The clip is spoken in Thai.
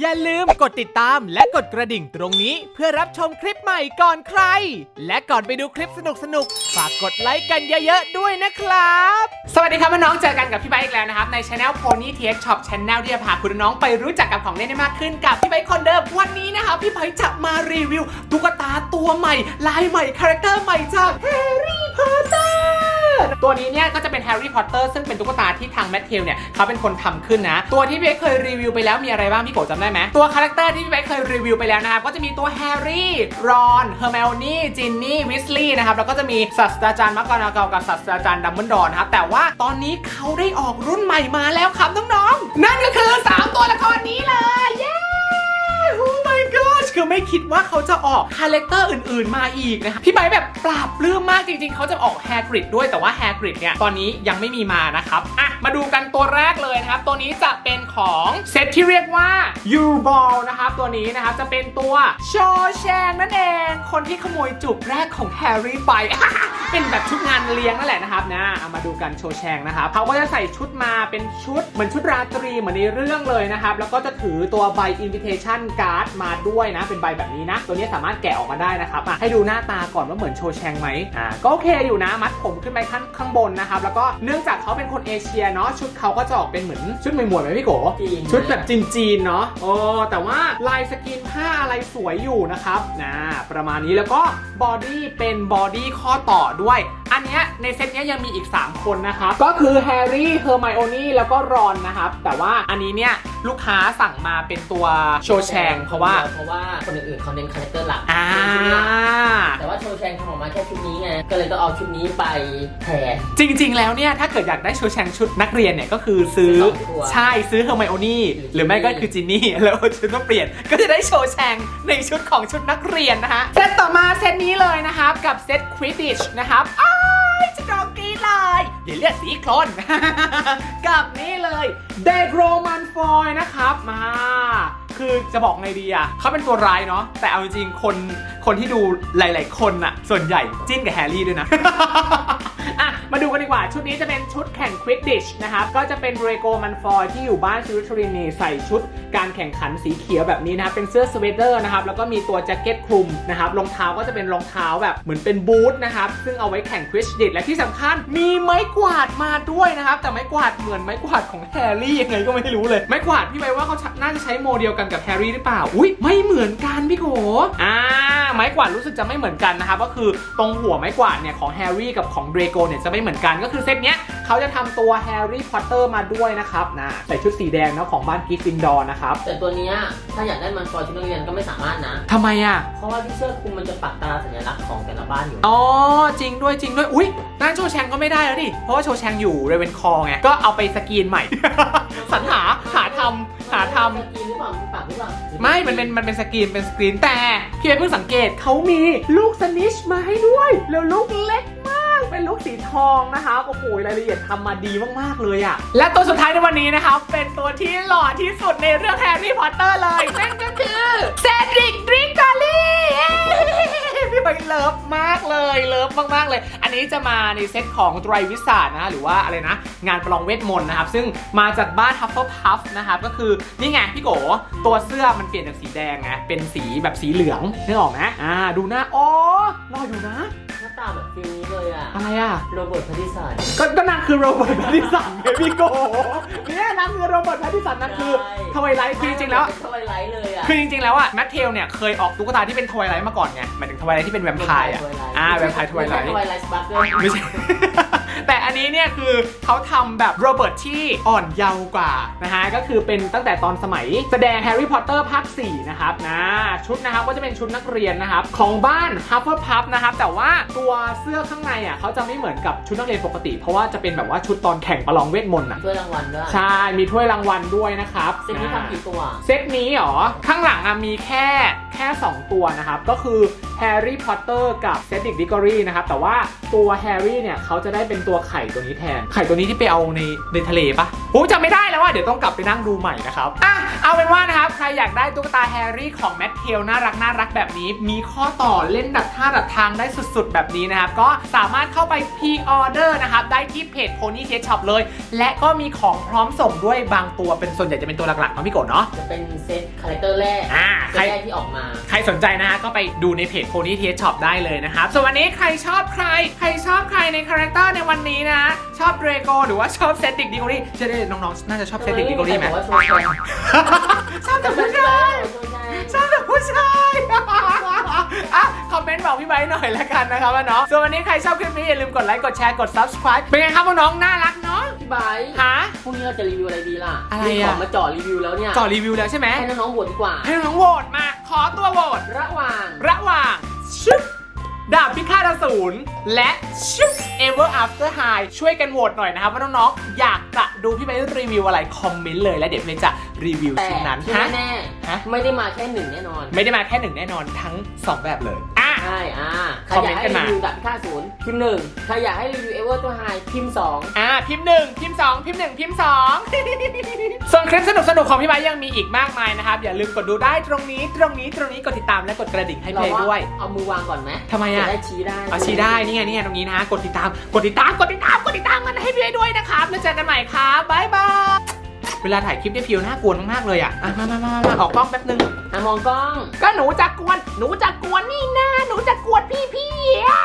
อย่าลืมกดติดตามและกดกระดิ่งตรงนี้เพื่อรับชมคลิปใหม่ก่อนใคร และก่อนไปดูคลิปสนุกๆฝากกดไลค์กันเยอะๆด้วยนะครับ สวัสดีครับน้องเจอกันกับพี่ไบอีกแล้วนะครับ ในช anel Pony TX Shop Channel ที่จะพาคุณน้องไปรู้จักกับของเล่นได้มากขึ้นกับพี่ไบคนเดิมวันนี้นะครับพี่ไบจะมารีวิวตุ๊กตาตัวใหม่ลายใหม่คาแรคเตอร์ใหม่จาก Harry Potter ตั ตัวนี้เนี่ยก็จะเป็น Harry Potter ซึ่งเป็นตุ๊กตาที่ทางแมทเทลเนี่ยเขาเป็นคนทำขึ้นนะ ตัวที่พี่ไบค์เคยรีวิวไปแล้วมีอะไรบ้างพี่โกจำได้ไหมตัวคาแรคเตอร์ที่พี่ไบค์เคยรีวิวไปแล้วนะครับก็จะมีตัวแฮร์รี่รอนเฮอร์เมลนี่จินนี่วิสลีย์นะครับแล้วก็จะมีศาสตราจารย์มักกอนาเกลกับศาสตราจารย์ดัมเบิลดอนะครับแต่ว่าตอนนี้เขาได้ออกรุ่นใหม่มาแล้วครับน้องๆนั่นก็คือ 3 ตัวละครนี้เลยเย้ โอ้ my gosh คือไม่คิดว่าเขาจะออกคาแรคเตอร์อื่นๆมาอีกนะคะ พี่ไบร์ทแบบปราบปลื้มมากจริงๆ เขาจะออกแฮกริดด้วยแต่ว่าแฮกริดเนี่ยตอนนี้ยังไม่มีมานะครับ อะ มาดูกันตัวแรกเลยนะครับ ตัวนี้จะเป็นของเซตที่เรียกว่า u b a l l นะครับ ตัวนี้นะครับจะเป็นตัวโชแชงนั่นเอง คนที่ขโมยจุบแรกของแฮร์รี่ไปเป็นแบบชุดงานเลี้ยงนั่นแหละนะครับนะเอามาดูกันโชว์แชงนะครับเขาก็จะใส่ชุดมาเป็นชุดเหมือนชุดราตรีเหมือนในเรื่องเลยนะครับ แล้วก็จะถือตัวใบอินวิเทชันก invitation card มาด้วยนะ เป็นใบแบบนี้นะ ตัวนี้สามารถแกะออกมาได้นะครับอะให้ดูหน้าตาก่อนว่าเหมือนโชว์แชงไหมอ่าก็โอเคอยู่นะ มัดผมขึ้นไปข้างข้างบนนะครับ แล้วก็เนื่องจากเขาเป็นคนเอเชียเนาะ ชุดเขาก็จะออกเป็นเหมือนชุดมวยๆไหมพี่โกจีนชุดแบบจีนๆเนาะ โอ้แต่ว่าลายสกินผ้าอะไรสวยอยู่นะครับนะประมาณนี้แล้วก็บอดี้เป็นบอดี้ข้อต่อด้วย อันเนี้ยในเซตเนี้ยยังมีอีก 3 คนนะครับ ก็คือแฮร์รี่ เฮอร์ไมโอนี่ แล้วก็รอนนะครับ แต่ว่าอันนี้เนี่ย ลูกค้าสั่งมาเป็นตัวโชว์แชง เพราะว่าเพราะว่าคนอื่นๆเขาเน้นคาแรคเตอร์หลักอ่าแต่ว่าโชว์แชงทำออกมาแค่ชุดนี้ไงก็เลยต้องเอาชุดนี้ไปแทนจริง ๆ แล้วเนี่ยถ้าเกิดอยากได้โชว์แชงชุดนักเรียนเนี่ยก็คือซื้อซื้อสองตัวใช่ซื้อเฮอร์ไมโอนี่หหรืรืออไม่ก็คือจินนี่แล้วเอาชุดมาเปลี่ยนก็จะได้โชว์แชงในชุดของชุดนักเรียนนะฮะเซตต่อมาเซตนี้เลยนะครับกับเซตคริติชนะครับอ้ายจะดอกกรีดเลยอย่าเลือดสีโคลนกับนี่เลยเดกโรมันฟ อยนะครับมาคือจะบอกไงดีอะเขาเป็นตัวร้ายเนาะแต่เอาจริงๆคนคนที่ดูหลาย ๆ คนอะ ส่วนใหญ่จิ้นกับแฮร์รี่ด้วยนะอะ กันดีกว่า ชุดนี้จะเป็นชุดแข่งควิดดิชนะครับ ก็จะเป็นเรโกมันฟอยที่อยู่บ้านซิลิทรินีใส่ชุดการแข่งขันสีเขียวแบบนี้นะครับเป็นเสื้อสเวตเตอร์นะครับแล้วก็มีตัวแจ็คเก็ตคลุมนะครับรองเท้าก็จะเป็นรองเท้าแบบเหมือนเป็นบูทนะครับซึ่งเอาไว้แข่งควิดดิชและที่สำคัญมีไม้กวาดมาด้วยนะครับแต่ไม้กวาดเหมือนไม้กวาดของแฮร์รี่ยังไงก็ไม่รู้เลยไม้กวาดพี่ไว้ว่าเขาน่าจะใช้โมเดลกันกับแฮร์รี่หรือเปล่าอุ้ยไม่เหมือนกันพี่โขอ่า ไม้กวาดรู้สึกจะไม่เหมือนกันนะครับก็คือตรงหัวไม้กวาดเนี่ยของแฮร์รี่กับของเดรโกเนี่ยจะไม่เหมือนกันก็คือเซตเนี้ยเขาจะทำตัวแฮร์รี่พอตเตอร์มาด้วยนะครับนะใส่ชุดสีแดงเนาะของบ้านกิฟฟินดอร์นะครับแต่ตัวเนี้ยถ้าอยากได้มันฟอร์ชุดนักเรียนก็ไม่สามารถนะทำไมอะเพราะว่าที่เสื้อคลุมมันจะปักตราสัญลักษณ์ของแต่ละบ้านอยู่อ๋อจริงด้วยจริงด้วยอุ้ย นั่นโชว์แชงก็ไม่ได้แล้วดิ เพราะว่าโชว์แชงอยู่เรเวนคอไง ก็เอาไปสกรีนใหม่ สรรหาหาทำหาทำสกรีนหรือเปล่ามันปักหรือเปล่าไม่ มันเป็น มันเป็นสกรีน เป็นสกรีน แต่พี่เพิ่งสังเกตเขามีลูกสนิชมาให้ด้วย แล้วลูกเล็กมาก เป็นลูกสีทองนะคะโอ้โหรายละเอียดทำมาดีมากๆเลยอะและตัวสุดท้ายในวันนี้นะครับเป็นตัวที่หล่อที่สุดในเรื่องแฮร์รี่พอตเตอร์เลยนั่นก็คือเซดริกดริงกอลี่พี่ไปเลิฟมากเลยเลิฟมากๆเลย อันนี้จะมาในเซตของไตรวิสานะ หรือว่าอะไรนะ งานประลองเวทมนต์นะครับ ซึ่งมาจากบ้าน Hufflepuff นะครับ ก็คือ นี่ไงพี่โกตัวเสื้อมันเปลี่ยนจากสีแดงไงเป็นสีแบบสีเหลืองนึกออกไหมอ่า ดูหน้าอ๋อรออยู่นะหน้าตาแบบฟิลนี้เลยอะ อะไรอะ โรเบิร์ตพาร์ติสัน ก็ก็นางคือโรเบิร์ตแพตติสันไงพี่โกเนี่ยนางคือโรเบิร์ตแพตติสันนางคือใช่ ทวายไลท์คือจริงๆแล้วเป็นทวายไลท์เลยอะ คือจริงๆแล้วอะแมทเทลเนี่ยเคยออกตุ๊กตาที่เป็นทวายไลท์มาก่อนไงหมายถึงทวายไลท์ที่เป็นแวมไพร์อะอ่าแวมไพร์ทวายไลท์ทวายไลท์สปาร์เกิลไม่ใช่ แต่อันนี้เนี่ยคือเขาทำแบบโรเบิร์ตที่อ่อนเยาว์กว่านะฮะก็คือเป็นตั้งแต่ตอนสมัยแสดงแฮร์รี่พอตเตอร์ภาค4นะครับนะชุดนะครับก็จะเป็นชุดนักเรียนนะครับของบ้าน Hufflepuff นะครับแต่ว่าตัวเสื้อข้างในอะเขาจะไม่เหมือนกับชุดนักเรียนปกติ เพราะว่าจะเป็นแบบว่าชุดตอนแข่งประลองเวทมนต์อะถ้วยรางวัลด้วยใช่มีถ้วยรางวัลด้วยนะครับเซตนี้ทำกี่ตัวเซตนี้เหรอข้างหลังอะมีแค่แค่ 2 ตัวนะครับ ก็คือแฮร์รี่พอตเตอร์กับเซดริกดิกอรี่นะครับแต่ว่าตัวแฮร์รี่เนี่ยเขาจะได้เป็นตัวไข่ตัวนี้แทน ไข่ตัวนี้ที่ไปเอาในในทะเลปะโอ้จำไม่ได้แล้วว่าเดี๋ยวต้องกลับไปนั่งดูใหม่นะครับอะเอาเป็นว่านะครับใครอยากได้ตุ๊กตาแฮร์รี่ของแมทเทลน่ารักน่ารักแบบนี้ มีข้อต่อเล่นดัดท่าดัดทางได้สุดๆ แบบนี้นะครับ ก็สามารถเข้าไปพ r ออเดอร์นะครับได้ที่เพจ Pony t e Shop เลย และก็มีของพร้อมส่งด้วยบางตัวเป็นส่วนใหญ่จะเป็นตัวหลักๆเนาะพี่โกดเนาะจะเป็นเซตคาแรคเตอร์แรกอ่าเซใครตแรกที่ออกมา ใครสนใจนะฮะก็ไปดูในเพจ Pony t e Shop ได้เลยนะครับส่วนวันนี้ใครชอบใคร ใครชอบใครในคาแรคเตอร์ในวันนี้นะ ชอบเดรโกหรือว่าชอบเซตติกดิโกรี่จะได้น้องๆ น่าจะชอบเซตติกดิโกรี่ไหมแต่ว่าโชว์แชร์ชอบแต่ผู้ชายโชว์แชร์ชอบแต่ผู้ชายอะคอมเมนต์บอกพี่ไบร์ทหน่อยละกันนะครับว่าเนาะส่วนวันนี้ใครชอบคลิปนี้อย่าลืมกดไลค์กดแชร์กด subscribe เป็นไงครับน้องๆน่ารักเนาะพี่ไบร์ทหา พรุ่งนี้เราจะรีวิวอะไรดีล่ะอะไรมีอะของมาเจ่อรีวิวแล้วเนี่ย จ่อรีวิวแล้วใช่ไหมให้น้องๆโหวตดีกว่า ให้น้องๆโหวตมา ขอตัวโหวตระหว่าง ระหว่างชึบ ดาบพิฆาตอสูรและชึบ Ever After High ช่วยกันโหวตหน่อยนะครับ ว่าน้องๆ อยากจะดูพี่ไปรีวิวอะไร คอมเมนต์เลยแล้วเดี๋ยวพี่ไปจะรีวิวแต่ชิ้นนั้นที่ฮะ แน่ฮะ ๆไม่ได้มาแค่หนึ่งแน่นอน ไม่ได้มาแค่หนึ่งแน่นอนทั้ง 2 แบบเลยอะ ใช่อ่าใครคอมอเมยานกต์ให้กันมารีวิวดับพิฆาตศูนย์พิมพ์หนึ่งใครอยากให้รีวิวเอเวอร์ตัวไฮพิมพ์สองอ่าพิมพ์หนึ่งพิมพ์สองพิมพ์หนึ่งพิมพ์สองส่วนคลิปสนุกๆของพี่ไบร์ทยังมีอีกมากมายนะครับ อย่าลืมกดดูได้ตรงนี้ตรงนี้ตรงนี้กดติดตามและกดกระดิ่งให้เพลงด้วย เอามือวางก่อนไหมทำไมอะจได้ชี้ได้เอาชี้ได้นี่ไงนี่ไงตรงนี้นะ กดติดตามกดติดตามกดติดตามกดติดตามกันให้พี่ด้วยนะครับแล้วเจอกันใหม่ครับบ๊ายบาย เวลาถ่ายคลิปเนี่ยพิวน่ากลัวมากๆเลยอะอะมามามามาออกกล้องแป๊บนึงอะมองกล้อง ก็หนูจะกวน หนูจะกวนนี่นะหนูจะกวนพี่พี่ๆอะ